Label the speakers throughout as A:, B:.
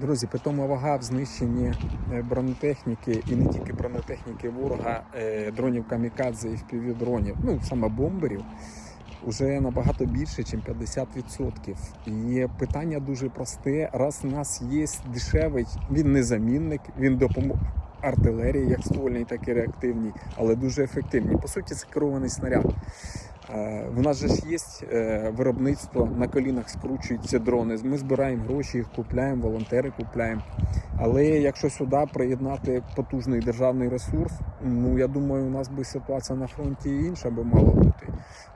A: Друзі, питома вага в знищенні е, бронетехніки і не тільки бронетехніки ворога, е, дронів камікадзе і впівдронів, ну саме бомберів, вже набагато більше, ніж 50%. І питання дуже просте. Раз у нас є дешевий, він не замінник, він допомог артилерії, як ствольній, так і реактивній, але дуже ефективні. По суті, це керований снаряд. Е, В нас же ж є е, виробництво на колінах скручуються дрони. Ми збираємо гроші, їх купляємо, волонтери купляємо. Але якщо сюди приєднати потужний державний ресурс, ну я думаю, у нас би ситуація на фронті інша би мала бути.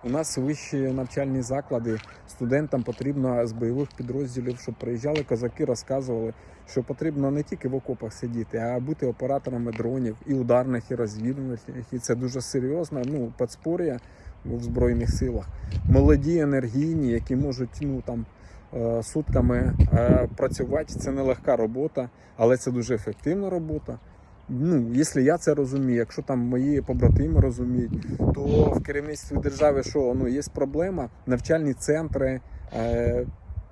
A: У нас вищі навчальні заклади, студентам потрібно з бойових підрозділів, щоб приїжджали козаки, розказували, що потрібно не тільки в окопах сидіти, а бути операторами дронів і ударних, і розвідувальних. І це дуже серйозно. Ну, подспор'я в Збройних силах. Молоді, енергійні, які можуть ну, там, е, сутками е, працювати. Це нелегка робота, але це дуже ефективна робота. Ну, якщо я це розумію, якщо там мої побратими розуміють, то в керівництві держави що ну, є проблема, навчальні центри.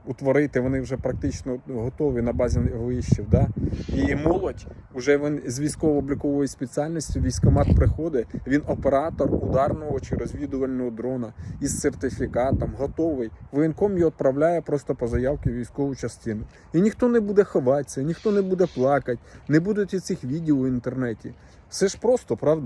A: Утворити вони вже практично готові на базі вишів. Да? І молодь вже він з військово-облікової спеціальності військомат приходить, він оператор ударного чи розвідувального дрона із сертифікатом, готовий. Воєнком його відправляє просто по заявці військову частину. І ніхто не буде ховатися, ніхто не буде плакати, не будуть і цих відео в інтернеті. Все ж просто, правда?